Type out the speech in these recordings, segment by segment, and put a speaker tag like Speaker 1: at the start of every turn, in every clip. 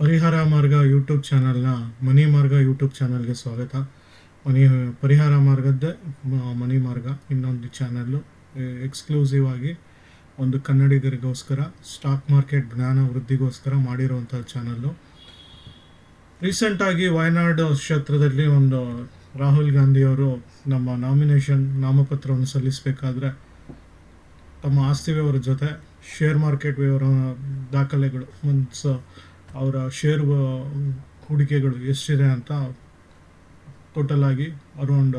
Speaker 1: ಪರಿಹಾರ ಮಾರ್ಗ ಯೂಟ್ಯೂಬ್ ಚಾನಲ್ನ ಮನಿ ಮಾರ್ಗ ಯೂಟ್ಯೂಬ್ ಚಾನಲ್ಗೆ ಸ್ವಾಗತ. ಮನಿ ಪರಿಹಾರ ಮಾರ್ಗದ್ದೇ ಮನಿ ಮಾರ್ಗ ಇನ್ನೊಂದು ಚಾನಲ್ಲು ಎಕ್ಸ್ಕ್ಲೂಸಿವ್ ಆಗಿ ಒಂದು ಕನ್ನಡಿಗರಿಗೋಸ್ಕರ ಸ್ಟಾಕ್ ಮಾರ್ಕೆಟ್ ಜ್ಞಾನ ವೃದ್ಧಿಗೋಸ್ಕರ ಮಾಡಿರುವಂಥ ಚಾನಲ್ಲು ರೀಸೆಂಟಾಗಿ ವಯನಾಡ್ ಕ್ಷೇತ್ರದಲ್ಲಿ ಒಂದು ರಾಹುಲ್ ಗಾಂಧಿಯವರು ನಮ್ಮ ನಾಮಿನೇಷನ್ ನಾಮಪತ್ರವನ್ನು ಸಲ್ಲಿಸಬೇಕಾದ್ರೆ ತಮ್ಮ ಆಸ್ತಿ ವಿವರ ಜೊತೆ ಶೇರ್ ಮಾರ್ಕೆಟ್ ವಿವರ ದಾಖಲೆಗಳು ಮೀನ್ಸ್ ಅವರ ಶೇರ್ ಹೂಡಿಕೆಗಳು ಎಷ್ಟಿದೆ ಅಂತ ಟೋಟಲ್ ಆಗಿ around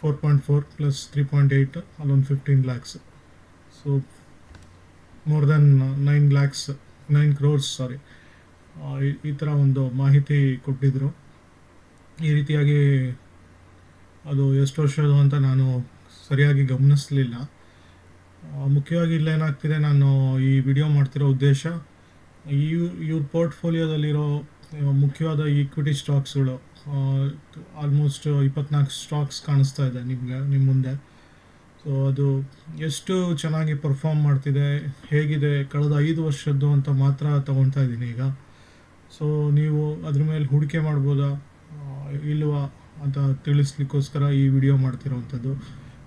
Speaker 1: four point four plus three point eight ಅಲ್ಲೊಂದು fifteen lakhs so more than nine lakhs nine crores sorry ಈ ಥರ ಒಂದು ಮಾಹಿತಿ ಕೊಟ್ಟಿದ್ದರು ಈ ರೀತಿಯಾಗಿ ಅದು ಎಷ್ಟು ವರ್ಷದ್ದು ಅಂತ ನಾನು ಸರಿಯಾಗಿ ಗಮನಿಸಲಿಲ್ಲ. ಮುಖ್ಯವಾಗಿ ಇಲ್ಲೇನಾಗ್ತಿದೆ, ನಾನು ಈ ವಿಡಿಯೋ ಮಾಡ್ತಿರೋ ಉದ್ದೇಶ ಈ ಇವ್ರ ಪೋರ್ಟ್ಫೋಲಿಯೋದಲ್ಲಿರೋ ಮುಖ್ಯವಾದ ಈಕ್ವಿಟಿ ಸ್ಟಾಕ್ಸ್ಗಳು ಆಲ್ಮೋಸ್ಟ್ ಇಪ್ಪತ್ನಾಲ್ಕು ಸ್ಟಾಕ್ಸ್ ಕಾಣಿಸ್ತಾ ಇದೆ ನಿಮಗೆ ನಿಮ್ಮ ಮುಂದೆ. ಸೊ ಅದು ಎಷ್ಟು ಚೆನ್ನಾಗಿ ಪರ್ಫಾರ್ಮ್ ಮಾಡ್ತಿದೆ, ಹೇಗಿದೆ, ಕಳೆದ ಐದು ವರ್ಷದ್ದು ಅಂತ ಮಾತ್ರ ತಗೊಳ್ತಾ ಇದ್ದೀನಿ ಈಗ. ಸೊ ನೀವು ಅದ್ರ ಮೇಲೆ ಹೂಡಿಕೆ ಮಾಡ್ಬೋದಾ? ಇಲ್ವಾ ಅಂತ ತಿಳಿಸ್ಲಿಕ್ಕೋಸ್ಕರ ಈ ವಿಡಿಯೋ ಮಾಡ್ತಿರೋವಂಥದ್ದು.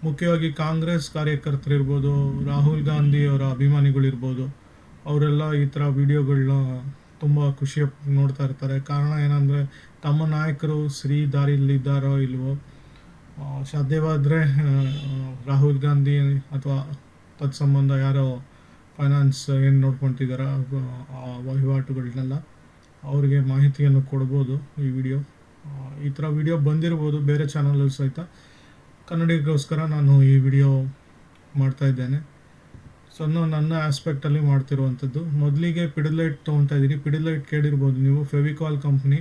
Speaker 1: ಮುಖ್ಯವಾಗಿ ಕಾಂಗ್ರೆಸ್ ಕಾರ್ಯಕರ್ತರಿರ್ಬೋದು, ರಾಹುಲ್ ಗಾಂಧಿ ಅವರ ಅಭಿಮಾನಿಗಳಿರ್ಬೋದು ಅವರೆಲ್ಲ ಈ ಥರ ವೀಡಿಯೋಗಳನ್ನ ತುಂಬ ಖುಷಿಯಾಗಿ ನೋಡ್ತಾ ಇರ್ತಾರೆ. ಕಾರಣ ಏನಂದರೆ, ತಮ್ಮ ನಾಯಕರು ಸರಿ ದಾರಿಯಲ್ಲಿದ್ದಾರೋ ಇಲ್ವೋ ಸಾಧ್ಯವಾದರೆ ರಾಹುಲ್ ಗಾಂಧಿ ಅಥವಾ ತತ್ಸಂಬಂಧ ಯಾರೋ ಫೈನಾನ್ಸ್ ಏನು ನೋಡ್ಕೊತಿದಾರ, ಆ ವಹಿವಾಟುಗಳನ್ನೆಲ್ಲ ಅವರಿಗೆ ಮಾಹಿತಿಯನ್ನು ಕೊಡ್ಬೋದು ಈ ವಿಡಿಯೋ. ಈ ಥರ ವಿಡಿಯೋ ಬಂದಿರ್ಬೋದು ಬೇರೆ ಚಾನಲಲ್ಲಿ ಸಹಿತ. ಕನ್ನಡಿಗೋಸ್ಕರ ನಾನು ಈ ವಿಡಿಯೋ ಮಾಡ್ತಾ ಇದ್ದೇನೆ. ಸೊ ನಾನು ನನ್ನ ಆಸ್ಪೆಕ್ಟಲ್ಲಿ ಮಾಡ್ತಿರುವಂಥದ್ದು. ಮೊದಲಿಗೆ ಪಿಡಿಲೈಟ್ ತೊಗೊತಾ ಇದ್ದೀರಿ ಪಿಡಿಲೈಟ್ ಕೇಳಿರ್ಬೋದು ನೀವು. ಫೆವಿಕಾಲ್ ಕಂಪ್ನಿ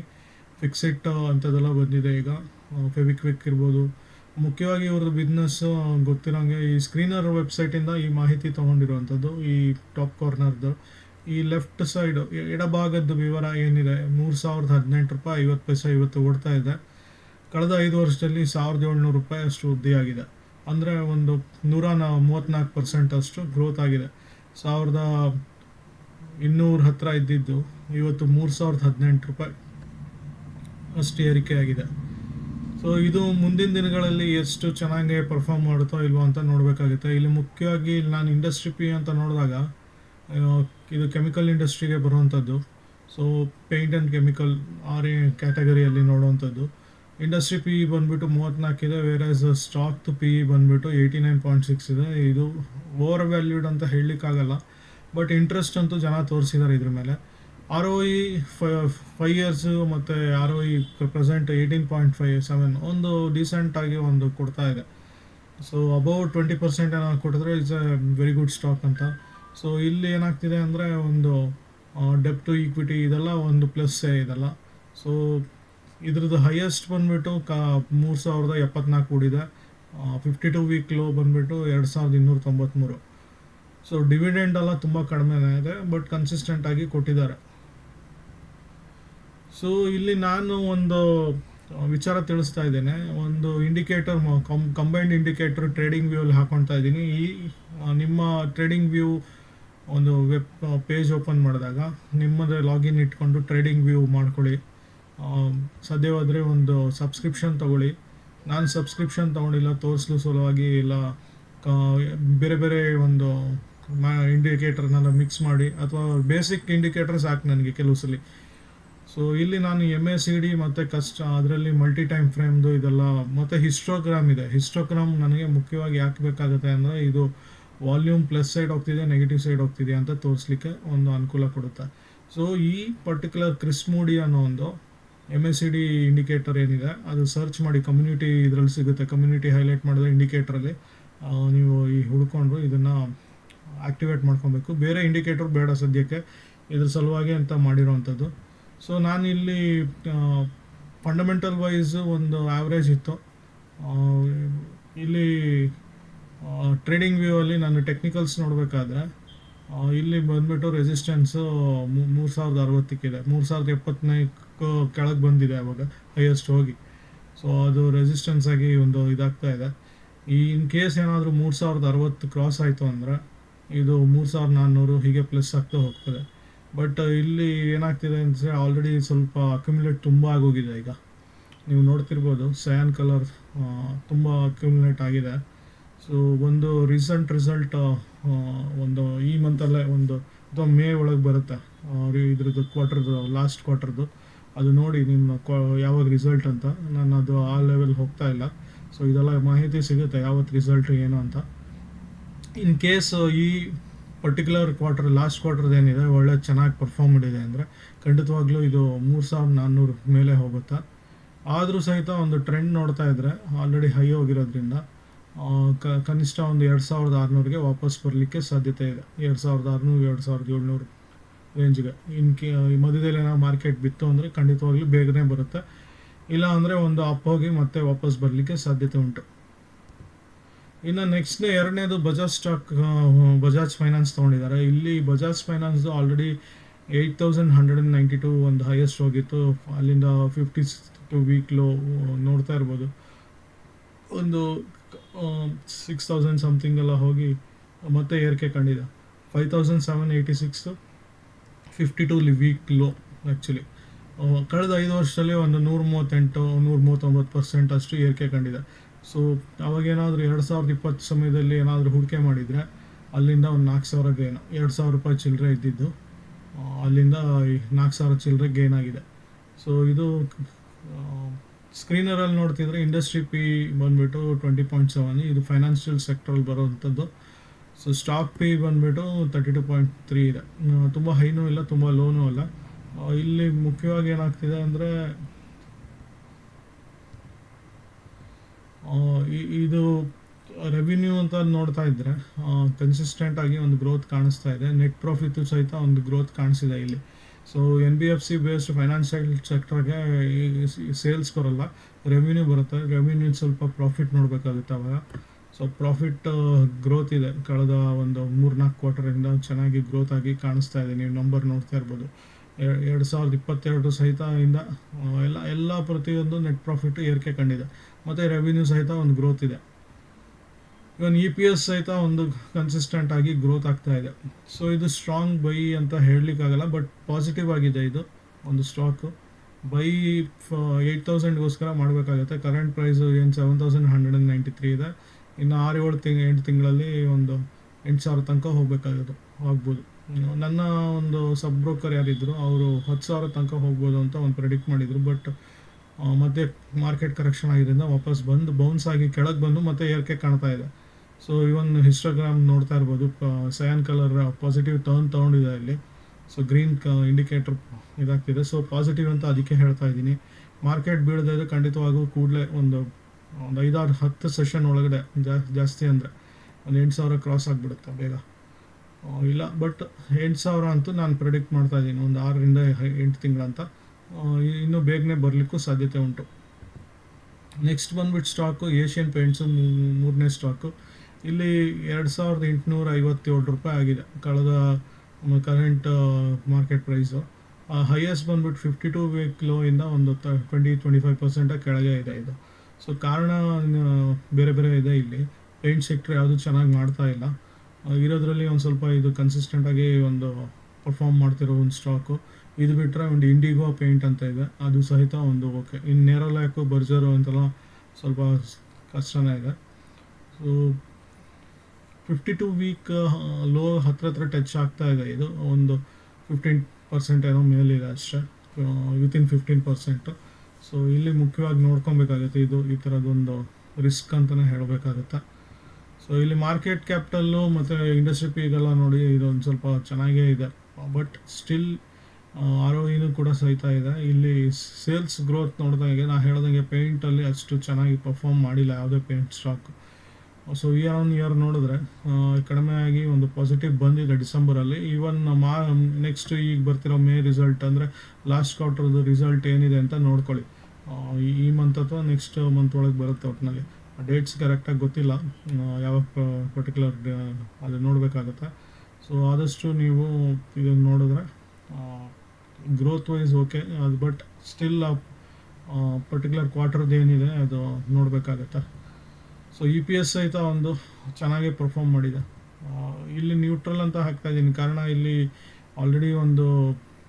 Speaker 1: ಫಿಕ್ಸಿಟ್ ಅಂಥದ್ದೆಲ್ಲ ಬಂದಿದೆ ಈಗ. ಫೆವಿಕ್ವಿಕ್ ಇರ್ಬೋದು. ಮುಖ್ಯವಾಗಿ ಇವ್ರದ್ದು ಬಿಸ್ನೆಸ್ ಗೊತ್ತಿರೋಂಗೆ ಈ ಸ್ಕ್ರೀನರ್ ವೆಬ್ಸೈಟಿಂದ ಈ ಮಾಹಿತಿ ತೊಗೊಂಡಿರುವಂಥದ್ದು ಈ ಟಾಪ್ ಕಾರ್ನರ್ದು ಈ ಲೆಫ್ಟ್ ಸೈಡ್ ಎಡಭಾಗದ ವಿವರ ಏನಿದೆ? ಮೂರು ಸಾವಿರದ ಹದಿನೆಂಟು ರೂಪಾಯಿ, ಐವತ್ತು ಪೈಸೆ ಇವತ್ತು ಓಡ್ತಾ ಇದೆ. ಕಳೆದ ಐದು ವರ್ಷದಲ್ಲಿ ಸಾವಿರದ ಏಳ್ನೂರು ರೂಪಾಯಿ ಅಷ್ಟು ವೃದ್ಧಿಯಾಗಿದೆ. ಅಂದರೆ ಒಂದು ನೂರ ಮೂವತ್ತ್ನಾಲ್ಕು ಪರ್ಸೆಂಟ್ ಅಷ್ಟು ಗ್ರೋತ್ ಆಗಿದೆ. ಸಾವಿರದ ಇನ್ನೂರ ಹತ್ತಿರ ಇದ್ದಿದ್ದು ಇವತ್ತು ಮೂರು ಸಾವಿರದ ಹದಿನೆಂಟು ರೂಪಾಯಿ ಅಷ್ಟು ಏರಿಕೆ ಆಗಿದೆ. ಸೊ ಇದು ಮುಂದಿನ ದಿನಗಳಲ್ಲಿ ಎಷ್ಟು ಚೆನ್ನಾಗಿ ಪರ್ಫಾರ್ಮ್ ಮಾಡುತ್ತೋ ಇಲ್ವೋ ಅಂತ ನೋಡಬೇಕಾಗುತ್ತೆ. ಇಲ್ಲಿ ಮುಖ್ಯವಾಗಿ ನಾನು ಇಂಡಸ್ಟ್ರಿ ಪಿ ಅಂತ ನೋಡಿದಾಗ ಇದು ಕೆಮಿಕಲ್ ಇಂಡಸ್ಟ್ರಿಗೆ ಬರುವಂಥದ್ದು. So paint and chemical or ಕ್ಯಾಟಗರಿಯಲ್ಲಿ ನೋಡುವಂಥದ್ದು. ಇಂಡಸ್ಟ್ರಿ ಪಿ ಇ ಬಂದುಬಿಟ್ಟು where as stock P E ಬಂದುಬಿಟ್ಟು ಏಯ್ಟಿ ನೈನ್ ಪಾಯಿಂಟ್ ಸಿಕ್ಸ್ ಇದೆ. ಇದು ಓವರ್ ವ್ಯಾಲ್ಯೂಡ್ ಅಂತ ಹೇಳಲಿಕ್ಕಾಗಲ್ಲ ಬಟ್ ಇಂಟ್ರೆಸ್ಟ್ ಅಂತೂ ಜನ ತೋರಿಸಿದ್ದಾರೆ ಇದ್ರ ಮೇಲೆ. R O E five years ಮತ್ತು R O E present eighteen point five seven ಒಂದು ಡೀಸೆಂಟಾಗಿ ಒಂದು ಕೊಡ್ತಾ ಇದೆ. ಸೊ ಅಬೌವ್ ಟ್ವೆಂಟಿ ಪರ್ಸೆಂಟ್ ಏನಾದ್ರು ಕೊಟ್ಟಿದ್ರೆ it's a very good stock ಅಂತ. ಸೊ ಇಲ್ಲಿ ಏನಾಗ್ತಿದೆ ಅಂದರೆ ಒಂದು ಡೆಪ್ ಟು ಈಕ್ವಿಟಿ ಇದೆಲ್ಲ ಒಂದು ಪ್ಲಸ್ಸೇ ಇದೆಲ್ಲ. ಸೊ ಇದ್ರದ್ದು ಹೈಯೆಸ್ಟ್ ಬಂದುಬಿಟ್ಟು ಕಾ, ಮೂರು ಸಾವಿರದ ಎಪ್ಪತ್ನಾಲ್ಕು ಕೂಡಿದೆ. ಫಿಫ್ಟಿ ಟು ವೀಕ್ ಲೋ ಬಂದುಬಿಟ್ಟು ಎರಡು ಸಾವಿರದ ಇನ್ನೂರ ತೊಂಬತ್ತ್ಮೂರು ಸೊ ಡಿವಿಡೆಂಡ್ ಎಲ್ಲ ತುಂಬ ಕಡಿಮೆನೇ ಇದೆ ಬಟ್ ಕನ್ಸಿಸ್ಟೆಂಟ್ ಆಗಿ ಕೊಟ್ಟಿದ್ದಾರೆ. ಸೊ ಇಲ್ಲಿ ನಾನು ಒಂದು ವಿಚಾರ ತಿಳಿಸ್ತಾ ಇದ್ದೇನೆ. ಒಂದು indicator combined indicator trading view ಅಲ್ಲಿ ಹಾಕೊಳ್ತಾ ಇದ್ದೀನಿ. ಈ ನಿಮ್ಮ ಟ್ರೇಡಿಂಗ್ ವ್ಯೂ ಒಂದು ವೆಬ್ ಪೇಜ್ ಓಪನ್ ಮಾಡಿದಾಗ ನಿಮ್ಮದೇ ಲಾಗಿನ್ ಇಟ್ಕೊಂಡು ಟ್ರೇಡಿಂಗ್ ವ್ಯೂ ಮಾಡ್ಕೊಳ್ಳಿ. ಸಾಧ್ಯವಾದರೆ ಒಂದು ಸಬ್ಸ್ಕ್ರಿಪ್ಷನ್ ತಗೊಳ್ಳಿ. ನಾನು ಸಬ್ಸ್ಕ್ರಿಪ್ಷನ್ ತೊಗೊಂಡಿಲ್ಲ, ತೋರಿಸಲು ಸಲುವಾಗಿ ಇಲ್ಲ. ಬೇರೆ ಬೇರೆ ಒಂದು ಇಂಡಿಕೇಟರ್ನೆಲ್ಲ ಮಿಕ್ಸ್ ಮಾಡಿ, ಅಥವಾ ಬೇಸಿಕ್ ಇಂಡಿಕೇಟರ್ ಸಾಕು ನನಗೆ ಕೆಲವು ಸಲ ಸೊ ಇಲ್ಲಿ ನಾನು ಎಂ ಎ ಸಿ ಡಿ ಮತ್ತು ಕಷ್ಟ ಅದರಲ್ಲಿ ಮಲ್ಟಿ ಟೈಮ್ ಫ್ರೇಮ್ದು ಇದೆಲ್ಲ, ಮತ್ತು ಹಿಸ್ಟೋಗ್ರಾಮ್ ಇದೆ. ಹಿಸ್ಟೋಗ್ರಾಮ್ ನನಗೆ ಮುಖ್ಯವಾಗಿ ಯಾಕೆ ಬೇಕಾಗುತ್ತೆ ಅಂದರೆ, ಇದು ವಾಲ್ಯೂಮ್ ಪ್ಲಸ್ ಸೈಡ್ ಹೋಗ್ತಿದೆ ನೆಗೆಟಿವ್ ಸೈಡ್ ಹೋಗ್ತಿದೆ ಅಂತ ತೋರಿಸ್ಲಿಕ್ಕೆ ಒಂದು ಅನುಕೂಲ ಕೊಡುತ್ತೆ. ಸೊ ಈ ಪರ್ಟಿಕ್ಯುಲರ್ ಕ್ರಿಸ್ ಮೂಡಿ ಅನ್ನೋ ಒಂದು M S C D indicator ಏನಿದೆ, ಅದು ಸರ್ಚ್ ಮಾಡಿ ಕಮ್ಯುನಿಟಿ ಇದರಲ್ಲಿ ಸಿಗುತ್ತೆ. ಕಮ್ಯುನಿಟಿ ಹೈಲೈಟ್ ಮಾಡಿದ್ರೆ ಇಂಡಿಕೇಟ್ರಲ್ಲಿ ನೀವು ಈ ಹುಡ್ಕೊಂಡು ಇದನ್ನು ಆಕ್ಟಿವೇಟ್ ಮಾಡ್ಕೊಬೇಕು. ಬೇರೆ ಇಂಡಿಕೇಟರ್ ಬೇಡ ಸದ್ಯಕ್ಕೆ. ಇದ್ರ ಸಲುವಾಗಿ ಅಂತ ಮಾಡಿರೋವಂಥದ್ದು ಸೊ ನಾನು ಇಲ್ಲಿ ಫಂಡಮೆಂಟಲ್ ವೈಸ್ ಒಂದು ಆವ್ರೇಜ್ ಇತ್ತು. ಇಲ್ಲಿ ಟ್ರೇಡಿಂಗ್ ವ್ಯೂ ಅಲ್ಲಿ ನಾನು ಟೆಕ್ನಿಕಲ್ಸ್ ನೋಡಬೇಕಾದ್ರೆ ಇಲ್ಲಿ ಬಂದ್ಬಿಟ್ಟು ರೆಸಿಸ್ಟೆನ್ಸು ಮೂರು ಸಾವಿರದ ಅರವತ್ತಕ್ಕಿದೆ. ಮೂರು ಸಾವಿರದ ಎಪ್ಪತ್ನಾಲ್ಕು ಕೆಳಗೆ ಬಂದಿದೆ ಅವಾಗ ಹೈಯೆಸ್ಟ್ ಹೋಗಿ. ಸೊ ಅದು ರೆಸಿಸ್ಟೆನ್ಸ್ ಆಗಿ ಒಂದು ಇದಾಗ್ತಾ ಇದೆ. ಈ ಇನ್ ಕೇಸ್ ಏನಾದರೂ ಮೂರು ಸಾವಿರದ ಅರವತ್ತು ಕ್ರಾಸ್ ಆಯಿತು ಅಂದರೆ, ಇದು ಮೂರು ಸಾವಿರದ ನಾನ್ನೂರು ಹೀಗೆ ಪ್ಲಸ್ ಆಗ್ತಾ ಹೋಗ್ತದೆ. ಬಟ್ ಇಲ್ಲಿ ಏನಾಗ್ತಿದೆ ಅಂದರೆ ಆಲ್ರೆಡಿ ಸ್ವಲ್ಪ ಅಕ್ಯುಮುಲೇಟ್ ತುಂಬ ಆಗೋಗಿದೆ ಈಗ. ನೀವು ನೋಡ್ತಿರ್ಬೋದು ಸಯಾನ್ ಕಲರ್ ತುಂಬ ಅಕ್ಯುಮುಲೇಟ್ ಆಗಿದೆ. ಸೊ ಒಂದು ರೀಸೆಂಟ್ ರಿಸಲ್ಟ್ ಒಂದು ಈ ಮಂತಲ್ಲೇ ಒಂದು, ಅಥವಾ ಮೇ ಒಳಗೆ ಬರುತ್ತೆ ಇದ್ರದ್ದು ಕ್ವಾರ್ಟರ್ದು ಲಾಸ್ಟ್ ಕ್ವಾರ್ಟರ್ದು ಅದು ನೋಡಿ ನಿಮ್ಮ ಯಾವಾಗ ರಿಸಲ್ಟ್ ಅಂತ. ನಾನು ಅದು ಆ ಲೆವೆಲ್ ಹೋಗ್ತಾ ಇಲ್ಲ. ಸೊ ಇದೆಲ್ಲ ಮಾಹಿತಿ ಸಿಗುತ್ತೆ, ಯಾವತ್ತು ರಿಸಲ್ಟ್ ಏನು ಅಂತ. ಇನ್ ಕೇಸ್ ಈ ಪರ್ಟಿಕ್ಯುಲರ್ ಕ್ವಾರ್ಟರ್ ಲಾಸ್ಟ್ ಕ್ವಾರ್ಟರ್ದು ಏನಿದೆ, ಒಳ್ಳೆ ಚೆನ್ನಾಗಿ ಪರ್ಫಾರ್ಮ್ ಮಾಡಿದೆ ಅಂದರೆ, ಖಂಡಿತವಾಗ್ಲೂ ಇದು ಮೂರು ಸಾವಿರದ ನಾನ್ನೂರು ಮೇಲೆ ಹೋಗುತ್ತೆ. ಆದರೂ ಸಹಿತ ಒಂದು ಟ್ರೆಂಡ್ ನೋಡ್ತಾ ಇದ್ದರೆ ಆಲ್ರೆಡಿ ಹೈ ಹೋಗಿರೋದ್ರಿಂದ ಕ, ಕನಿಷ್ಠ ಒಂದು ಎರಡು ಸಾವಿರದ ಆರುನೂರಿಗೆ ವಾಪಸ್ ಬರಲಿಕ್ಕೆ ಸಾಧ್ಯತೆ ಇದೆ. ಎರಡು ಸಾವಿರದ ಆರುನೂರು, ಎರಡು ಸಾವಿರದ ಏಳ್ನೂರು. ರೇಂಜ್ಗೆ. ಇನ್ ಕೇ ಮಧ್ಯದಲ್ಲಿ ಏನೋ ಮಾರ್ಕೆಟ್ ಬಿತ್ತು ಅಂದರೆ ಖಂಡಿತವಾಗ್ಲೂ ಬೇಗನೆ ಬರುತ್ತೆ. ಇಲ್ಲ ಅಂದರೆ ಒಂದು ಅಪ್ ಹೋಗಿ ಮತ್ತೆ ವಾಪಸ್ ಬರಲಿಕ್ಕೆ ಸಾಧ್ಯತೆ ಉಂಟು. ಇನ್ನು ನೆಕ್ಸ್ಟ್ ಎರಡನೇದು ಬಜಾಜ್ ಸ್ಟಾಕ್ ಬಜಾಜ್ ಫೈನಾನ್ಸ್ ತೊಗೊಂಡಿದ್ದಾರೆ. ಇಲ್ಲಿ Bajaj ಫೈನಾನ್ಸ್ದು already eight thousand hundred and ninety two ಒಂದು ಹೈಯೆಸ್ಟ್ ಹೋಗಿತ್ತು. ಅಲ್ಲಿಂದ ಫಿಫ್ಟಿ ಟು ವೀಕ್ ಲೋ ನೋಡ್ತಾ ಇರ್ಬೋದು. ಒಂದು ಸಿಕ್ಸ್ ತೌಸಂಡ್ ಸಮಥಿಂಗ್ ಎಲ್ಲ ಹೋಗಿ ಮತ್ತೆ ಏರಿಕೆ ಕಂಡಿದೆ. Five thousand seven eighty six fifty two week low actually ಕಳೆದ ಐದು ವರ್ಷದಲ್ಲಿ ಒಂದು ನೂರ ಮೂವತ್ತೆಂಟು ನೂರ ಮೂವತ್ತೊಂಬತ್ತು ಪರ್ಸೆಂಟ್ ಅಷ್ಟು ಏರಿಕೆ ಕಂಡಿದೆ. ಸೊ ಅವಾಗೇನಾದರೂ ಎರಡು ಸಾವಿರದ ಇಪ್ಪತ್ತು ಸಮಯದಲ್ಲಿ ಏನಾದರೂ ಹೂಡಿಕೆ ಮಾಡಿದರೆ, ಅಲ್ಲಿಂದ ಒಂದು ನಾಲ್ಕು ಸಾವಿರ ಗೇನ್ ಎರಡು ಸಾವಿರ ರೂಪಾಯಿ ಚಿಲ್ಲರೆ ಇದ್ದಿದ್ದು ಅಲ್ಲಿಂದ ನಾಲ್ಕು ಸಾವಿರ ಚಿಲ್ಲರೆ ಗೇನ್ ಆಗಿದೆ. ಸೊ ಇದು ಸ್ಕ್ರೀನರಲ್ಲಿ ನೋಡ್ತಿದ್ರೆ ಇಂಡಸ್ಟ್ರಿ ಪಿ ಬಂದುಬಿಟ್ಟು ಟ್ವೆಂಟಿ ಪಾಯಿಂಟ್ ಸೆವೆನ್ ಇದು ಫೈನಾನ್ಷಿಯಲ್ ಸೆಕ್ಟ್ರಲ್ಲಿ ಬರೋವಂಥದ್ದು. ಸೊ ಸ್ಟಾಕ್ ಪೇ ಬಂದ್ಬಿಟ್ಟು ತರ್ಟಿ ಟು ಪಾಯಿಂಟ್ ತ್ರೀ ಇದೆ ತುಂಬ ಹೈನೂ ಇಲ್ಲ, ತುಂಬ ಲೋನೂ ಅಲ್ಲ. ಇಲ್ಲಿ ಮುಖ್ಯವಾಗಿ ಏನಾಗ್ತಿದೆ ಅಂದರೆ ಇದು ರೆವಿನ್ಯೂ ಅಂತ ನೋಡ್ತಾ ಇದ್ದರೆ ಕನ್ಸಿಸ್ಟೆಂಟ್ ಆಗಿ ಒಂದು ಗ್ರೋತ್ ಕಾಣಿಸ್ತಾ ಇದೆ. ನೆಟ್ ಪ್ರಾಫಿಟ್ ಸಹಿತ ಒಂದು ಗ್ರೋತ್ ಕಾಣಿಸಿದೆ ಇಲ್ಲಿ. So N B F C based financial ಸೆಕ್ಟರ್ಗೆ sales ಬರಲ್ಲ. ರೆವಿನ್ಯೂ ಬರುತ್ತೆ. ರೆವಿನ್ಯೂ ಸ್ವಲ್ಪ ಪ್ರಾಫಿಟ್ ನೋಡಬೇಕಾಗುತ್ತೆ ಅವಾಗ. ಸೊ ಪ್ರಾಫಿಟ್ ಗ್ರೋತ್ ಇದೆ. ಕಳೆದ ಒಂದು ಮೂರ್ನಾಲ್ಕು ಕ್ವಾರ್ಟರಿಂದ ಚೆನ್ನಾಗಿ ಗ್ರೋತ್ ಆಗಿ ಕಾಣಿಸ್ತಾ ಇದೆ. ನೀವು ನಂಬರ್ ನೋಡ್ತಾ ಇರ್ಬೋದು. ಎರಡು ಸಾವಿರದ ಇಪ್ಪತ್ತೆರಡು ಸಹಿತ ಇಂದ ಎಲ್ಲ ಎಲ್ಲ ಪ್ರತಿಯೊಂದು ನೆಟ್ ಪ್ರಾಫಿಟ್ ಏರಿಕೆ ಕಂಡಿದೆ. ಮತ್ತು ರೆವಿನ್ಯೂ ಸಹಿತ ಒಂದು ಗ್ರೋತ್ ಇದೆ. ಇವನ್ ಇ ಪಿ ಎಸ್ ಸಹಿತ ಒಂದು ಕನ್ಸಿಸ್ಟೆಂಟ್ ಆಗಿ ಗ್ರೋತ್ ಆಗ್ತಾ ಇದೆ. ಸೊ ಇದು ಸ್ಟ್ರಾಂಗ್ ಬೈ ಅಂತ ಹೇಳಲಿಕ್ಕಾಗಲ್ಲ ಬಟ್ ಪಾಸಿಟಿವ್ ಆಗಿದೆ ಇದು, ಒಂದು ಸ್ಟಾಕು ಬೈ ಏಯ್ಟ್ ತೌಸಂಡ್ಗೋಸ್ಕರ ಮಾಡಬೇಕಾಗುತ್ತೆ. ಕರೆಂಟ್ ಪ್ರೈಸು ಏನು seven thousand hundred and ninety three ಇದೆ. ಇನ್ನು ಆರು ಏಳು ತಿಂಗ್ ಎಂಟು ತಿಂಗಳಲ್ಲಿ ಒಂದು ಎಂಟು ಸಾವಿರ ತನಕ ಹೋಗಬೇಕಾಗೋದು ಆಗ್ಬೋದು. ನನ್ನ ಒಂದು ಸಬ್ ಬ್ರೋಕರ್ ಯಾರಿದ್ದರು ಅವರು ಹತ್ತು ಸಾವಿರ ತನಕ ಹೋಗ್ಬೋದು ಅಂತ ಒಂದು ಪ್ರೆಡಿಕ್ಟ್ ಮಾಡಿದರು ಬಟ್ ಮತ್ತೆ ಮಾರ್ಕೆಟ್ ಕರೆಕ್ಷನ್ ಆಗಿದ್ದರಿಂದ ವಾಪಸ್ ಬಂದು ಬೌನ್ಸ್ ಆಗಿ ಕೆಳಗೆ ಬಂದು ಮತ್ತೆ ಏರ್ಕೆ ಕಾಣ್ತಾ ಇದೆ. ಸೊ ಇವನ್ ಹಿಸ್ಟೋಗ್ರಾಮ್ ನೋಡ್ತಾ ಇರ್ಬೋದು ಸಯಾನ್ ಕಲರ್ ಪಾಸಿಟಿವ್ ಟರ್ನ್ ತೊಗೊಂಡಿದೆ ಇಲ್ಲಿ ಸೊ ಗ್ರೀನ್ ಕ ಇಂಡಿಕೇಟರ್ ಇದಾಗ್ತಿದೆ. ಸೊ ಪಾಸಿಟಿವ್ ಅಂತ ಅದಕ್ಕೆ ಹೇಳ್ತಾ ಇದ್ದೀನಿ. ಮಾರ್ಕೆಟ್ ಬೀಳದಿದ್ರೆ ಖಂಡಿತವಾಗೂ ಕೂಡಲೇ ಒಂದು ಒಂದು ಐದಾರು ಹತ್ತು ಸೆಷನ್ ಒಳಗಡೆ ಜಾಸ್ತಿ ಅಂದರೆ ಒಂದು ಎಂಟು ಸಾವಿರ ಕ್ರಾಸ್ ಆಗಿಬಿಡುತ್ತೆ ಬೇಗ. ಇಲ್ಲ ಬಟ್ ಎಂಟು ಸಾವಿರ ಅಂತೂ ನಾನು ಪ್ರಿಡಿಕ್ಟ್ ಮಾಡ್ತಾ ಇದ್ದೀನಿ. ಒಂದು ಆರರಿಂದ ಎಂಟು ತಿಂಗಳಂತ ಇನ್ನೂ ಬೇಗನೆ ಬರಲಿಕ್ಕೂ ಸಾಧ್ಯತೆ ಉಂಟು. ನೆಕ್ಸ್ಟ್ ಬಂದ್ಬಿಟ್ಟು ಸ್ಟಾಕು ಏಷ್ಯನ್ ಪೇಂಟ್ಸು ಮೂರನೇ ಸ್ಟಾಕು ಇಲ್ಲಿ ಎರಡು ಸಾವಿರದ ಎಂಟುನೂರ ಐವತ್ತೇಳು ರೂಪಾಯಿ ಆಗಿದೆ. ಕಳೆದ ಕರೆಂಟ್ ಮಾರ್ಕೆಟ್ ಪ್ರೈಸು ಹೈಯೆಸ್ಟ್ ಬಂದ್ಬಿಟ್ಟು ಫಿಫ್ಟಿ ಟೂ ವೀಕ್ ಲೋ ಇಂದ ಒಂದು ಟ್ವೆಂಟಿ ಟ್ವೆಂಟಿ ಫೈವ್ ಪರ್ಸೆಂಟ ಕೆಳಗೆ ಇದೆ ಇದು. ಸೊ ಕಾರಣ ಬೇರೆ ಬೇರೆ ಇದೆ ಇಲ್ಲಿ. ಪೇಂಟ್ ಸೆಕ್ಟ್ರ್ ಯಾವುದು ಚೆನ್ನಾಗಿ ಮಾಡ್ತಾ ಇಲ್ಲ. ಇರೋದ್ರಲ್ಲಿ ಒಂದು ಸ್ವಲ್ಪ ಇದು ಕನ್ಸಿಸ್ಟೆಂಟಾಗಿ ಒಂದು ಪರ್ಫಾರ್ಮ್ ಮಾಡ್ತಿರೋ ಒಂದು ಸ್ಟಾಕು ಇದು ಬಿಟ್ಟರೆ ಒಂದು ಇಂಡಿಗೋ ಪೇಂಟ್ ಅಂತ ಇದೆ. ಅದು ಸಹಿತ ಒಂದು ಓಕೆ ಇನ್ನು ನೇರಲ್ಯಾಕು ಬರ್ಜರು ಅಂತೆಲ್ಲ ಸ್ವಲ್ಪ ಕಷ್ಟನೇ ಇದೆ. So fifty two week low ಹತ್ರ ಹತ್ರ ಟಚ್ ಆಗ್ತಾ ಇದೆ ಇದು. ಒಂದು ಫಿಫ್ಟೀನ್ ಪರ್ಸೆಂಟ್ ಏನೋ ಮೇಲಿದೆ ಅಷ್ಟೇ. ವಿತಿನ್ ಫಿಫ್ಟೀನ್ ಪರ್ಸೆಂಟು ಸೊ ಇಲ್ಲಿ ಮುಖ್ಯವಾಗಿ ನೋಡ್ಕೊಬೇಕಾಗುತ್ತೆ, ಇದು ಈ ಥರದೊಂದು ರಿಸ್ಕ್ ಅಂತಲೇ ಹೇಳಬೇಕಾಗುತ್ತೆ. ಸೊ ಇಲ್ಲಿ ಮಾರ್ಕೆಟ್ ಕ್ಯಾಪಿಟಲ್ಲು ಮತ್ತು ಇಂಡಸ್ಟ್ರಿ ಪಿಗೆಲ್ಲ ನೋಡಿ ಇದೊಂದು ಸ್ವಲ್ಪ ಚೆನ್ನಾಗೇ ಇದೆ. ಬಟ್ ಸ್ಟಿಲ್ ಆರ್ ಇನೂ ಕೂಡ ಸಹಿತ ಇದೆ. ಇಲ್ಲಿ ಸೇಲ್ಸ್ ಗ್ರೋತ್ ನೋಡಿದಂಗೆ ನಾನು ಹೇಳ್ದಂಗೆ ಪೇಂಟಲ್ಲಿ ಅಷ್ಟು ಚೆನ್ನಾಗಿ ಪರ್ಫಾರ್ಮ್ ಮಾಡಿಲ್ಲ, ಯಾವುದೇ paint stock so year on year ನೋಡಿದ್ರೆ ಕಡಿಮೆ ಆಗಿ ಒಂದು ಪಾಸಿಟಿವ್ ಬಂದಿದೆ ಡಿಸೆಂಬರಲ್ಲಿ ಈವನ್ ಮಾ ನೆಕ್ಸ್ಟ್ ಈಗ ಬರ್ತಿರೋ ಮೇ ರಿಸಲ್ಟ್ ಅಂದರೆ ಲಾಸ್ಟ್ ಕ್ವಾರ್ಟರ್ದು ರಿಸಲ್ಟ್ ಏನಿದೆ ಅಂತ ನೋಡ್ಕೊಳ್ಳಿ. ಈ- ಮಂತ್ ಅಥವಾ ನೆಕ್ಸ್ಟ್ ಮಂತ್ ಒಳಗೆ ಬರುತ್ತೆ ಒಟ್ಟಿನಲ್ಲಿ ಡೇಟ್ಸ್ ಕರೆಕ್ಟಾಗಿ ಗೊತ್ತಿಲ್ಲ. ಯಾವ ಪರ್ಟಿಕ್ಯುಲರ್ ಅದು ನೋಡಬೇಕಾಗತ್ತೆ. ಸೊ ಆದಷ್ಟು ನೀವು ಇದನ್ನು ನೋಡಿದ್ರೆ ಗ್ರೋತ್ ವೈಸ್ ಓಕೆ ಅದು ಬಟ್ ಸ್ಟಿಲ್ ಪರ್ಟಿಕ್ಯುಲರ್ ಕ್ವಾರ್ಟರ್ದು ಏನಿದೆ ಅದು ನೋಡಬೇಕಾಗತ್ತೆ. ಸೊ ಇ ಪಿ ಎಸ್ ಸಹಿತ ಒಂದು ಚೆನ್ನಾಗೇ ಪರ್ಫಾರ್ಮ್ ಮಾಡಿದೆ. ಇಲ್ಲಿ ನ್ಯೂಟ್ರಲ್ ಅಂತ ಹಾಕ್ತಾ ಇದ್ದೀನಿ. ಕಾರಣ ಇಲ್ಲಿ ಆಲ್ರೆಡಿ ಒಂದು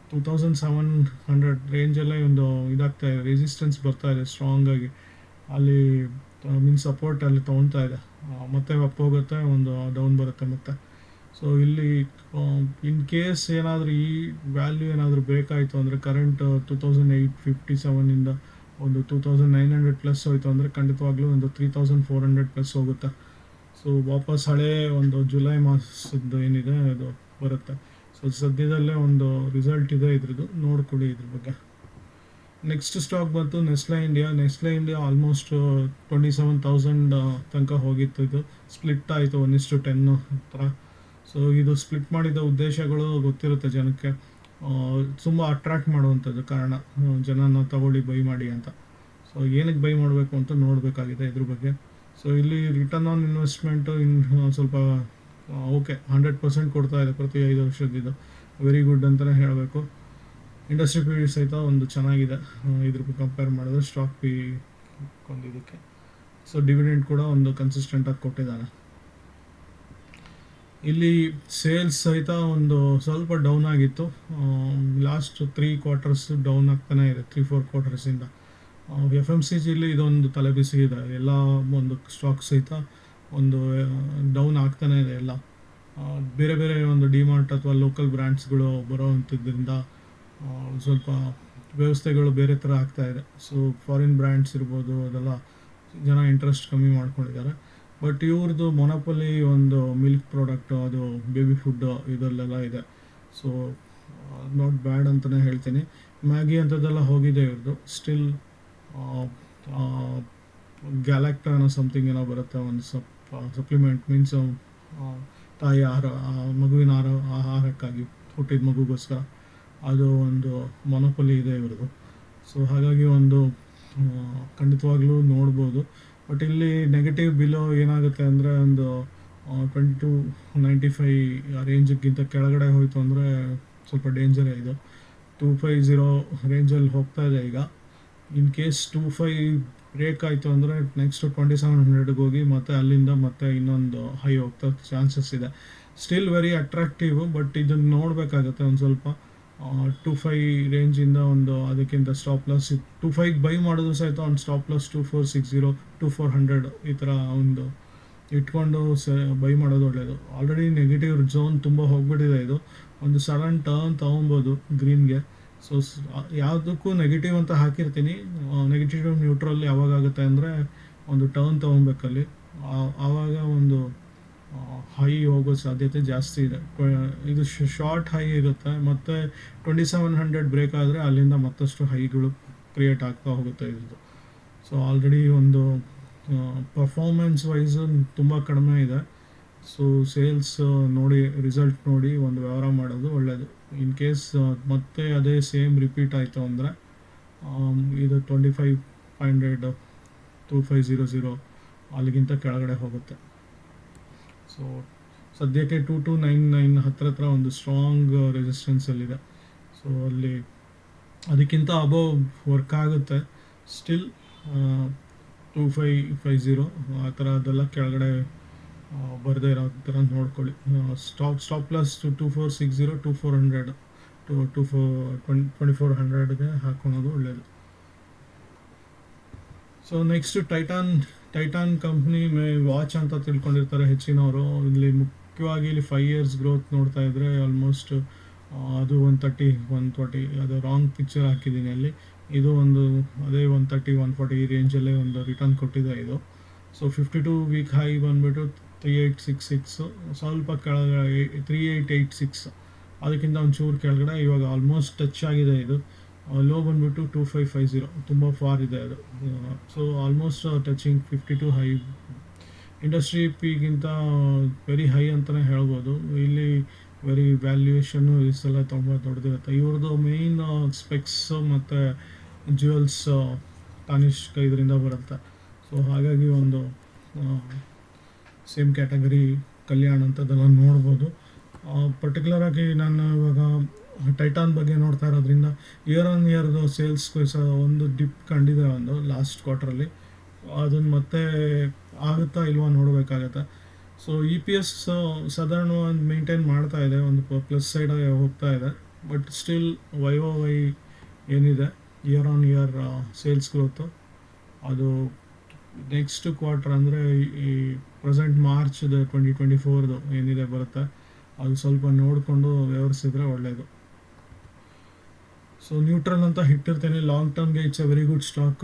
Speaker 1: ಟೂ ತೌಸಂಡ್ ಸೆವೆನ್ ಹಂಡ್ರೆಡ್ ರೇಂಜಲ್ಲೇ ಒಂದು ಇದಾಗ್ತಾ ಇದೆ. ರೆಸಿಸ್ಟೆನ್ಸ್ ಬರ್ತಾ ಇದೆ ಸ್ಟ್ರಾಂಗ್ ಆಗಿ. ಅಲ್ಲಿ ಮೀನ್ ಸಪೋರ್ಟ್ ಅಲ್ಲಿ ತೊಗೊಳ್ತಾ ಇದೆ. ಮತ್ತೆ ಅಪ್ ಹೋಗುತ್ತೆ, ಒಂದು ಡೌನ್ ಬರುತ್ತೆ ಮತ್ತೆ. ಸೊ ಇಲ್ಲಿ ಇನ್ ಕೇಸ್ ಏನಾದರೂ ಈ ವ್ಯಾಲ್ಯೂ ಏನಾದರೂ ಬೇಕಾಯಿತು ಅಂದರೆ current two thousand eight fifty ಸೆವೆನಿಂದ ಒಂದು two thousand nine hundred plus ಹೋಯ್ತು ಅಂದರೆ ಖಂಡಿತವಾಗ್ಲೂ ಒಂದು three thousand four hundred plus ಹೋಗುತ್ತೆ. ಸೊ ವಾಪಸ್ ಹಳೇ ಒಂದು ಜುಲೈ ಮಾಸದ್ದು ಏನಿದೆ, ಅದು ಬರುತ್ತೆ. ಸೊ ಸದ್ಯದಲ್ಲೇ ಒಂದು ರಿಸಲ್ಟ್ ಇದೆ ಇದ್ರದ್ದು. ನೋಡ್ಕೊಳ್ಳಿ ಇದ್ರ ಬಗ್ಗೆ. ನೆಕ್ಸ್ಟ್ ಸ್ಟಾಕ್ ಬಂತು Nestle India Nestle India almost twenty seven thousand ತನಕ ಹೋಗಿತ್ತು ಇದು. ಸ್ಪ್ಲಿಟ್ ಆಯಿತು ಒನ್ ಇಸ್ಟು ಟೆನ್ನು ಹತ್ರ. ಸೊ ಇದು ಸ್ಪ್ಲಿಟ್ ಮಾಡಿದ ಉದ್ದೇಶಗಳು ಗೊತ್ತಿರುತ್ತೆ ಜನಕ್ಕೆ. ತುಂಬ ಅಟ್ರಾಕ್ಟ್ ಮಾಡುವಂಥದ್ದು ಕಾರಣ. ಜನನ ತಗೊಳ್ಳಿ ಬೈ ಮಾಡಿ ಅಂತ. ಸೊ ಏನಕ್ಕೆ ಬೈ ಮಾಡಬೇಕು ಅಂತ ನೋಡಬೇಕಾಗಿದೆ ಇದ್ರ ಬಗ್ಗೆ. ಸೊ ಇಲ್ಲಿ ರಿಟರ್ನ್ ಆನ್ ಇನ್ವೆಸ್ಟ್ಮೆಂಟು ಇನ್ನು ಸ್ವಲ್ಪ ಓಕೆ ಹಂಡ್ರೆಡ್ ಪರ್ಸೆಂಟ್ ಕೊಡ್ತಾ ಇದೆ ಪ್ರತಿ ಐದು ವರ್ಷದಿದ್ದು ವೆರಿ ಗುಡ್ ಅಂತಲೇ ಹೇಳಬೇಕು. ಇಂಡಸ್ಟ್ರಿ ಪಿ ಸಹಿತ ಒಂದು ಚೆನ್ನಾಗಿದೆ. ಇದ್ರ ಕಂಪೇರ್ ಮಾಡಿದ್ರೆ ಸ್ಟಾಕ್ ಪಿ ಇದಕ್ಕೆ ಸೊ ಡಿವಿಡೆಂಟ್ ಕೂಡ ಒಂದು ಕನ್ಸಿಸ್ಟೆಂಟಾಗಿ ಕೊಟ್ಟಿದ್ದಾನೆ. ಇಲ್ಲಿ ಸೇಲ್ಸ್ ಸಹಿತ ಒಂದು ಸ್ವಲ್ಪ ಡೌನ್ ಆಗಿತ್ತು. ಲಾಸ್ಟ್ ತ್ರೀ ಕ್ವಾರ್ಟರ್ಸ್ ಡೌನ್ ಆಗ್ತಾನೆ ಇದೆ ತ್ರೀ ಫೋರ್ ಕ್ವಾರ್ಟರ್ಸಿಂದ ಎಫ್ ಎಂ ಸಿ ಜಿಲಿ ಇದೊಂದು ತಲೆಬಿಸಿ ಇದೆ. ಎಲ್ಲ ಒಂದು ಸ್ಟಾಕ್ ಸಹಿತ ಒಂದು ಡೌನ್ ಆಗ್ತಾನೆ ಇದೆ ಎಲ್ಲ. ಬೇರೆ ಬೇರೆ ಒಂದು ಡಿಮಾರ್ಟ್ ಅಥವಾ ಲೋಕಲ್ ಬ್ರ್ಯಾಂಡ್ಸ್ಗಳು ಆ, ಸ್ವಲ್ಪ ವ್ಯವಸ್ಥೆಗಳು ಬೇರೆ ಥರ ಆಗ್ತಾ ಇದೆ. ಸೊ ಫಾರಿನ್ ಬ್ರ್ಯಾಂಡ್ಸ್ ಇರ್ಬೋದು ಅದೆಲ್ಲ ಜನ ಇಂಟ್ರೆಸ್ಟ್ ಕಮ್ಮಿ ಮಾಡ್ಕೊಂಡಿದ್ದಾರೆ. ಬಟ್ ಇವ್ರದ್ದು ಮೊನಪಲಿ ಒಂದು ಮಿಲ್ಕ್ ಪ್ರಾಡಕ್ಟು ಅದು ಬೇಬಿ ಫುಡ್ ಇದರಲ್ಲೆಲ್ಲ ಇದೆ. ಸೊ ನಾಟ್ ಬ್ಯಾಡ್ ಅಂತಲೇ ಹೇಳ್ತೀನಿ. ಮ್ಯಾಗಿ ಅಂಥದ್ದೆಲ್ಲ ಹೋಗಿದೆ ಇವ್ರದ್ದು ಸ್ಟಿಲ್ ಗ್ಯಾಲಕ್ಟ ಅನ್ನೋ ಸಮಥಿಂಗ್ ಏನೋ ಬರುತ್ತೆ, ಒಂದು ಸಪ್ ಸಪ್ಲಿಮೆಂಟ್ ಮೀನ್ಸ್ ತಾಯಿ ಆಹಾರ ಮಗುವಿನ ಆಹಾರ, ಆಹಾರಕ್ಕಾಗಿ ಹುಟ್ಟಿದ ಮಗುಗೋಸ್ಕರ. ಅದು ಒಂದು ಮೊನಪಲಿ ಇದೆ ಇವ್ರದ್ದು ಸೊ ಹಾಗಾಗಿ ಒಂದು ಖಂಡಿತವಾಗ್ಲೂ ನೋಡ್ಬೋದು. ಬಟ್ ಇಲ್ಲಿ ನೆಗೆಟಿವ್ ಬಿಲೋ ಏನಾಗುತ್ತೆ ಅಂದರೆ ಒಂದು ಟ್ವೆಂಟಿ ಟು ನೈಂಟಿ ಫೈ ರೇಂಜಿಗಿಂತ ಕೆಳಗಡೆ ಹೋಯಿತು ಅಂದರೆ ಸ್ವಲ್ಪ ಡೇಂಜರೇ ಇದು. ಟೂ ಫೈ ಝೀರೋ ರೇಂಜಲ್ಲಿ ಹೋಗ್ತಾ ಇದೆ ಈಗ. In case two five break ಆಯಿತು ಅಂದರೆ ನೆಕ್ಸ್ಟ್ ಟ್ವೆಂಟಿ ಸೆವೆನ್ ಹಂಡ್ರೆಡ್ಗೆ ಹೋಗಿ ಮತ್ತೆ ಅಲ್ಲಿಂದ ಮತ್ತೆ ಇನ್ನೊಂದು ಹೈ ಹೋಗ್ತಾ ಚಾನ್ಸಸ್ ಇದೆ. ಸ್ಟಿಲ್ ವೆರಿ ಅಟ್ರಾಕ್ಟಿವ್ ಬಟ್ ಇದನ್ನು ನೋಡಬೇಕಾಗತ್ತೆ ಒಂದು ಸ್ವಲ್ಪ. ಟು ಫೈ ರೇಂಜಿಂದ ಒಂದು ಅದಕ್ಕಿಂತ ಸ್ಟಾಪ್ ಲಾಸ್ ಟು ಫೈಗೆ ಬೈ ಮಾಡೋದು ಸಹಿತ ಒಂದು stop loss two four six zero two four hundred ಈ ಥರ ಒಂದು ಇಟ್ಕೊಂಡು ಸ ಬೈ ಮಾಡೋದು ಒಳ್ಳೆಯದು ಆಲ್ರೆಡಿ ನೆಗೆಟಿವ್ ಝೋನ್ ತುಂಬ ಹೋಗ್ಬಿಟ್ಟಿದೆ ಇದು. ಒಂದು ಸಡನ್ ಟರ್ನ್ ತೊಗೊಬೋದು ಗ್ರೀನ್ಗೆ ಸೊ ಯಾವುದಕ್ಕೂ ನೆಗೆಟಿವ್ ಅಂತ ಹಾಕಿರ್ತೀನಿ. ನೆಗೆಟಿವ್ ನ್ಯೂಟ್ರಲ್ ಯಾವಾಗ ಆಗುತ್ತೆ ಅಂದರೆ ಒಂದು ಟರ್ನ್ ತೊಗೊಬೇಕಲ್ಲಿ ಆವಾಗ ಒಂದು ಹೈ ಹೋಗೋ ಸಾಧ್ಯತೆ ಜಾಸ್ತಿ ಇದೆ. ಇದು ಶಾರ್ಟ್ ಹೈ ಇರುತ್ತೆ. ಮತ್ತು ಟ್ವೆಂಟಿ ಸೆವೆನ್ ಹಂಡ್ರೆಡ್ ಬ್ರೇಕ್ ಆದರೆ ಅಲ್ಲಿಂದ ಮತ್ತಷ್ಟು ಹೈಗಳು ಕ್ರಿಯೇಟ್ ಆಗ್ತಾ ಹೋಗುತ್ತೆ ಇದು ಸೊ ಆಲ್ರೆಡಿ ಒಂದು ಪರ್ಫಾರ್ಮೆನ್ಸ್ ವೈಸ್ ತುಂಬ ಕಡಿಮೆ ಇದೆ. ಸೊ ಸೇಲ್ಸ್ ನೋಡಿ ರಿಸಲ್ಟ್ ನೋಡಿ ಒಂದು ವ್ಯವಹಾರ ಮಾಡೋದು ಒಳ್ಳೆಯದು ಇನ್ ಕೇಸ್ ಮತ್ತೆ ಅದೇ ಸೇಮ್ ರಿಪೀಟ್ ಆಯಿತು ಅಂದರೆ ಇದು twenty five five hundred two five zero zero ಅಲ್ಲಿಗಿಂತ ಕೆಳಗಡೆ ಹೋಗುತ್ತೆ. ಸೊ ಸದ್ಯಕ್ಕೆ ಟೂ ಟು ನೈನ್ ನೈನ್ ಹತ್ರ ಹತ್ರ ಒಂದು ಸ್ಟ್ರಾಂಗ್ ರೆಸಿಸ್ಟೆನ್ಸಲ್ಲಿದೆ ಸೊ ಅಲ್ಲಿ ಅದಕ್ಕಿಂತ ಅಬೋವ್ ವರ್ಕ್ ಆಗುತ್ತೆ. Still two five five zero ಆ ಥರ ಅದೆಲ್ಲ ಕೆಳಗಡೆ ಬರದೇ ಇರೋ ಥರ ನೋಡ್ಕೊಳ್ಳಿ. Stop stop plus two four six zero two four hundred two two four twenty twenty four ಹಂಡ್ರೆಡ್ಗೆ ಹಾಕೊಳೋದು ಒಳ್ಳೆಯದು so next Titan Titan company may watch ಅಂತ ತಿಳ್ಕೊಂಡಿರ್ತಾರೆ ಹೆಚ್ಚಿನವರು. ಇಲ್ಲಿ ಮುಖ್ಯವಾಗಿ ಇಲ್ಲಿ ಫೈವ್ ಇಯರ್ಸ್ ಗ್ರೋತ್ ನೋಡ್ತಾ ಇದ್ರೆ ಆಲ್ಮೋಸ್ಟ್ ಅದು ಒನ್ ತರ್ಟಿ ಒನ್ ಫಾರ್ಟಿ ಅದು ರಾಂಗ್ ಪಿಕ್ಚರ್ ಹಾಕಿದ್ದೀನಿ ಅಲ್ಲಿ. ಇದು ಒಂದು, ಅದೇ ಒನ್ ತರ್ಟಿ ಒನ್ ಫಾರ್ಟಿ ಈ ರೇಂಜಲ್ಲೇ ಒಂದು ರಿಟರ್ನ್ ಕೊಟ್ಟಿದೆ ಇದು. So fifty two week high ಬಂದುಬಿಟ್ಟು ತ್ರೀ ಏಯ್ಟ್ ಸಿಕ್ಸ್ ಸಿಕ್ಸು ಸ್ವಲ್ಪ ಕೆಳಗಡೆ ತ್ರೀ ಏಯ್ಟ್ ಏಯ್ಟ್ ಸಿಕ್ಸ್ ಅದಕ್ಕಿಂತ ಒಂಚೂರು ಕೆಳಗಡೆ ಇವಾಗ ಆಲ್ಮೋಸ್ಟ್ ಟಚ್ ಆಗಿದೆ ಇದು. ಲೋ ಬಂದುಬಿಟ್ಟು ಟೂ ಫೈವ್ ಫೈವ್ ಜೀರೋ ತುಂಬ ಫಾರ್ ಇದೆ ಅದು. So almost touching fifty two high industry ಪಿಗಿಂತ very high ಅಂತಲೇ ಹೇಳ್ಬೋದು. ಇಲ್ಲಿ ವೆರಿ ವ್ಯಾಲ್ಯೂಯೇಷನ್ನು ಈ ತುಂಬ ದೊಡ್ಡದಿರುತ್ತೆ. ಇವ್ರದ್ದು ಮೇಯ್ನ್ ಸ್ಪೆಕ್ಸ್ ಮತ್ತು ಜ್ಯುವೆಲ್ಸ್ ತಾನಿಷ್ಕ್ ಇದರಿಂದ ಬರುತ್ತೆ. ಸೊ ಹಾಗಾಗಿ ಒಂದು ಸೇಮ್ ಕ್ಯಾಟಗರಿ ಕಲ್ಯಾಣ ಅಂತದೆಲ್ಲ ನೋಡ್ಬೋದು. ಪರ್ಟಿಕ್ಯುಲರಾಗಿ ನಾನು ಇವಾಗ ಟೈಟಾನ್ ಬಗ್ಗೆ ನೋಡ್ತಾ ಇರೋದ್ರಿಂದ ಇಯರ್ ಆನ್ ಇಯರ್ದು ಸೇಲ್ಸ್ ಒಂದು ಡಿಪ್ ಕಂಡಿದೆ ಒಂದು ಲಾಸ್ಟ್ ಕ್ವಾರ್ಟ್ರಲ್ಲಿ ಅದನ್ನು ಮತ್ತೆ ಆಗುತ್ತಾ ಇಲ್ವಾ ನೋಡಬೇಕಾಗತ್ತೆ. ಸೊ ಇ ಪಿ ಎಸ್ ಸಾಧಾರಣವಾಗಿ ಮೇಂಟೈನ್ ಮಾಡ್ತಾ ಇದೆ, ಒಂದು ಪ್ಲಸ್ ಸೈಡ್ ಹೋಗ್ತಾ ಇದೆ. But still Y O Y ಏನಿದೆ year on year sales growth ಅದು ನೆಕ್ಸ್ಟ್ ಕ್ವಾರ್ಟರ್ ಅಂದರೆ ಈ ಪ್ರೆಸೆಂಟ್ ಮಾರ್ಚ್ದು ಟ್ವೆಂಟಿ ಟ್ವೆಂಟಿ ಫೋರ್ದು ಏನಿದೆ ಬರುತ್ತೆ, ಅದು ಸ್ವಲ್ಪ ನೋಡಿಕೊಂಡು ವ್ಯವಹರಿಸಿದ್ರೆ ಒಳ್ಳೆಯದು ಸೊ ನ್ಯೂಟ್ರಲ್ ಅಂತ ಇಟ್ಟಿರ್ತೇನೆ long ಟರ್ಮ್ಗೆ it's a very good stock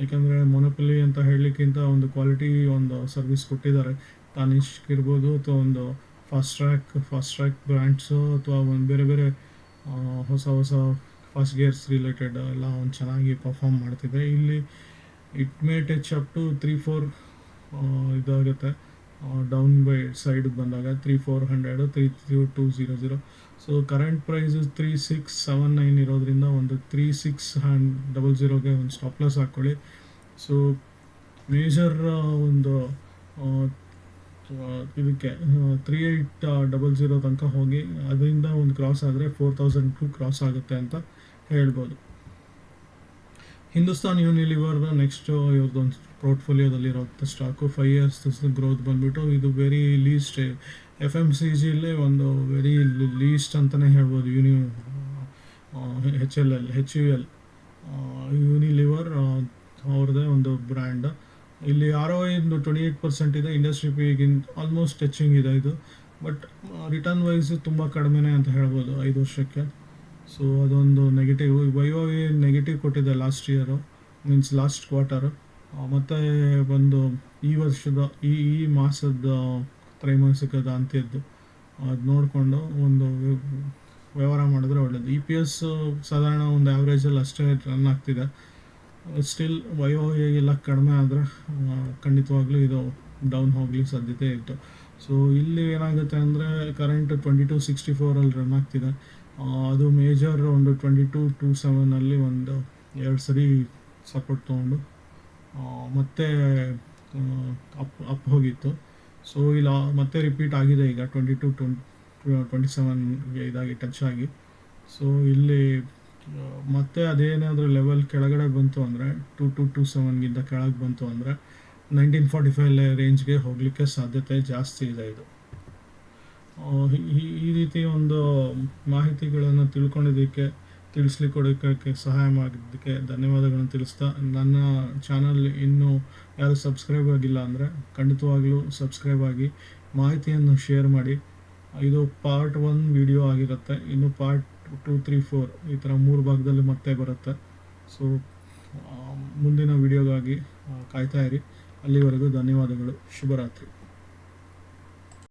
Speaker 1: ಯಾಕಂದರೆ ಮೊನೊಪಲಿ ಅಂತ ಹೇಳಲಿಕ್ಕಿಂತ ಒಂದು ಕ್ವಾಲಿಟಿ ಒಂದು ಸರ್ವಿಸ್ ಕೊಟ್ಟಿದ್ದಾರೆ. ತಾನಿಷ್ಕ್ ಇರ್ಬೋದು ಅಥವಾ ಒಂದು fast track fast track brands ಅಥವಾ ಒಂದು ಬೇರೆ ಬೇರೆ ಹೊಸ ಹೊಸ ಫಾಸ್ಟ್ ಗೇರ್ಸ್ ರಿಲೇಟೆಡ್ ಎಲ್ಲ ಒಂದು ಚೆನ್ನಾಗಿ ಪರ್ಫಾರ್ಮ್ ಮಾಡ್ತಿದೆ. ಇಲ್ಲಿ it may touch up to three four ಇದಾಗುತ್ತೆ. ಡೌನ್ ಬೈ ಸೈಡ್ ಬಂದಾಗ three four hundred three three two zero zero so current price three six seven nine ಇರೋದ್ರಿಂದ ಒಂದು ತ್ರೀ ಸಿಕ್ಸ್ ಹ್ಯಾಂಡ್ ಡಬಲ್ ಝೀರೋಗೆ ಒಂದು ಸ್ಟಾಪ್ ಲಾಸ್ ಹಾಕ್ಕೊಳ್ಳಿ. So major ಒಂದು ಇದಕ್ಕೆ three eight double zero ತನಕ ಹೋಗಿ, ಅದರಿಂದ ಒಂದು ಕ್ರಾಸ್ ಆದರೆ ಫೋರ್ ತೌಸಂಡ್ ಟು ಕ್ರಾಸ್ ಆಗುತ್ತೆ ಅಂತ ಹೇಳ್ಬೋದು. ಹಿಂದೂಸ್ತಾನ್ ಯೂನಿಲಿವರ್ ನೆಕ್ಸ್ಟ್ ಇವ್ರದ್ದೊಂದು ಪೋರ್ಟ್ಫೋಲಿಯೋದಲ್ಲಿರೋ ಸ್ಟಾಕು ಫೈವ್ ಇಯರ್ಸ್ ಗ್ರೋತ್ ಬಂದ್ಬಿಟ್ಟು ಇದು very least F M C ಜಿಲೇ ಒಂದು ವೆರಿ ಲೀಸ್ಟ್ ಅಂತಲೇ ಹೇಳ್ಬೋದು. ಯೂನಿ H L L H U L Unilever ಅವ್ರದ್ದೇ ಒಂದು ಬ್ರ್ಯಾಂಡ್ ಇಲ್ಲಿ ಆರ್ ಒ ಇಂದು ಟ್ವೆಂಟಿ ಏಯ್ಟ್ ಪರ್ಸೆಂಟ್ ಇದೆ ಇಂಡಸ್ಟ್ರಿ ಪಿಗಿನ್ ಆಲ್ಮೋಸ್ಟ್ ಟಚಿಂಗ್ ಇದೆ ಇದು. ಬಟ್ ರಿಟರ್ನ್ ವೈಸ್ ತುಂಬ ಕಡಿಮೆನೇ ಅಂತ ಹೇಳ್ಬೋದು ಐದು ವರ್ಷಕ್ಕೆ. ಸೊ ಅದೊಂದು ನೆಗೆಟಿವ್ ವೈವೋ ನೆಗೆಟಿವ್ ಕೊಟ್ಟಿದೆ last year means last quarter ಮತ್ತು ಒಂದು ಈ ವರ್ಷದ, ಈ ಈ ಮಾಸದ ತ್ರೈಮಾಸಿಕದ ಅಂತ್ಯದ್ದು. ಅದು ನೋಡಿಕೊಂಡು ಒಂದು ವ್ಯ- ವ್ಯವಹಾರ ಮಾಡಿದ್ರೆ ಒಳ್ಳೆಯದು ಇ ಪಿ ಎಸ್ ಸಾಧಾರಣ ಒಂದು ಆ್ಯಾವ್ರೇಜಲ್ಲಿ ಅಷ್ಟೇ ರನ್ ಆಗ್ತಿದೆ. ಸ್ಟಿಲ್ ವಯೋ ಎಲ್ಲ ಕಡಿಮೆ ಆದರೆ ಖಂಡಿತವಾಗ್ಲೂ ಇದು ಡೌನ್ ಹೋಗ್ಲಿಕ್ಕೆ ಸಾಧ್ಯತೆ ಇತ್ತು. ಸೊ ಇಲ್ಲಿ ಏನಾಗುತ್ತೆ ಅಂದರೆ ಕರೆಂಟ್ ಟ್ವೆಂಟಿ ಟು ಸಿಕ್ಸ್ಟಿ ಫೋರಲ್ಲಿ ರನ್ ಆಗ್ತಿದೆ. ಅದು ಮೇಜರ್ ಒಂದು ಟ್ವೆಂಟಿ ಟು ಟು ಸೆವೆನಲ್ಲಿ ಒಂದು ಎರಡು ಸರಿ ಸಪೋರ್ಟ್ ತೊಗೊಂಡು ಮತ್ತೆ ಅಪ್ ಅಪ್ ಹೋಗಿತ್ತು. ಸೊ ಇಲ್ಲ, ಮತ್ತೆ ರಿಪೀಟ್ ಆಗಿದೆ ಈಗ ಟ್ವೆಂಟಿ ಟು ಟ್ವೆಂಟಿ ಸೆವೆನ್ಗೆ ಇದಾಗಿ ಟಚ್ ಆಗಿ. ಸೊ ಇಲ್ಲಿ ಮತ್ತೆ ಅದೇನಾದರೂ ಲೆವೆಲ್ ಕೆಳಗಡೆ ಬಂತು ಅಂದರೆ ಟು ಟು ಟು ಸೆವೆನ್ಗಿಂತ ಕೆಳಗೆ ಬಂತು ಅಂದರೆ ನೈನ್ಟೀನ್ ಫಾರ್ಟಿ ಫೈವ್ ರೇಂಜ್ಗೆ ಹೋಗಲಿಕ್ಕೆ ಸಾಧ್ಯತೆ ಜಾಸ್ತಿ ಇದೆ ಇದು. ಈ- ರೀತಿ ಒಂದು ಮಾಹಿತಿಗಳನ್ನು ತಿಳ್ಕೊಂಡಿದ್ದಕ್ಕೆ ತಿಳಿಸ್ಲಿ ಕೊಡೋಕ್ಕೆ ಸಹಾಯ ಮಾಡಿದ್ದಕ್ಕೆ ಧನ್ಯವಾದಗಳನ್ನು ತಿಳಿಸ್ತಾ, ನನ್ನ ಚಾನಲ್ ಇನ್ನೂ ಯಾರು ಸಬ್ಸ್ಕ್ರೈಬ್ ಆಗಿಲ್ಲ ಅಂದರೆ ಖಂಡಿತವಾಗ್ಲೂ ಸಬ್ಸ್ಕ್ರೈಬ್ ಆಗಿ ಮಾಹಿತಿಯನ್ನು ಶೇರ್ ಮಾಡಿ. ಇದು ಪಾರ್ಟ್ ಒನ್ ವಿಡಿಯೋ ಆಗಿರುತ್ತೆ. ಇನ್ನು ಪಾರ್ಟ್ ಟೂ, ತ್ರೀ, ಫೋರ್ ಈ ಥರ ಮೂರು ಭಾಗದಲ್ಲಿ ಮತ್ತೆ ಬರುತ್ತೆ. ಸೊ ಮುಂದಿನ ವಿಡಿಯೋಗಾಗಿ ಕಾಯ್ತಾ ಇರಿ. ಅಲ್ಲಿವರೆಗೂ ಧನ್ಯವಾದಗಳು. ಶುಭರಾತ್ರಿ.